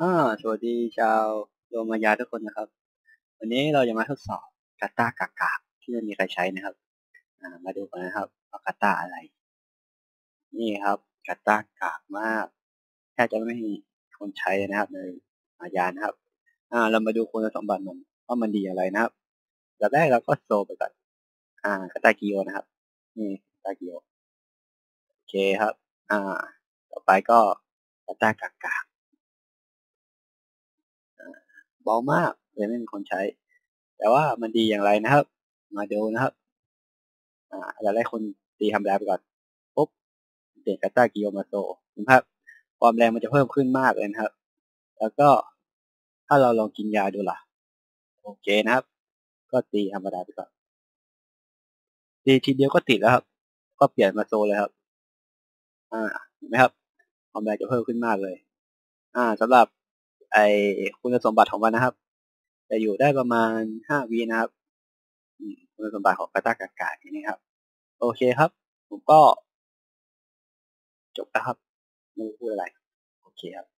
อ่าสวัสดีชาวโรมายาทุกคนนะครับ วันนี้เราจะมาทดสอบกาตากากาที่ไม่มีใครใช้นะครับอ่ามาดูกันนะครับว่ากาตาอะไร นี่ครับกาตากากมากแทบจะไม่มีคนใช้นะครับ ในมายานะครับ อ่า เรามาดูคุณสมบัติมันว่ามันดีอะไรนะครับแบบแรกเราก็โซไปก่อนอ่ากาตากิโอนะครับ นี่กาตากิโอโอเคครับ อ่า ต่อไปก็กาตากากา เบามากเลยไม่มีคนใช้ แต่ว่ามันดีอย่างไรนะครับ มาดูนะครับ อ่าเราได้คนตีทำแรงไปก่อนปุ๊บเด็กกาตากิโยมาโซนะครับ ความแรงมันจะเพิ่มขึ้นมากเลยนะครับ แล้วก็ถ้าเราลองกินยาดูล่ะ โอเคนะครับ ก็ตีธรรมดาไปก่อนตีทีเดียวก็ติดแล้วครับ ก็เปลี่ยนมาโซเลยครับ อ่าเห็นไหมครับ ความแรงจะเพิ่มขึ้นมากเลย อ่าสำหรับ ไอคุณสมบัติของมันนะครับ จะอยู่ได้ประมาณห้าวินะครับคุณสมบัติของกาตากากาอย่างนี้ครับ โอเคครับ ผมก็ จบแล้วครับไม่พูดอะไร โอเคครับ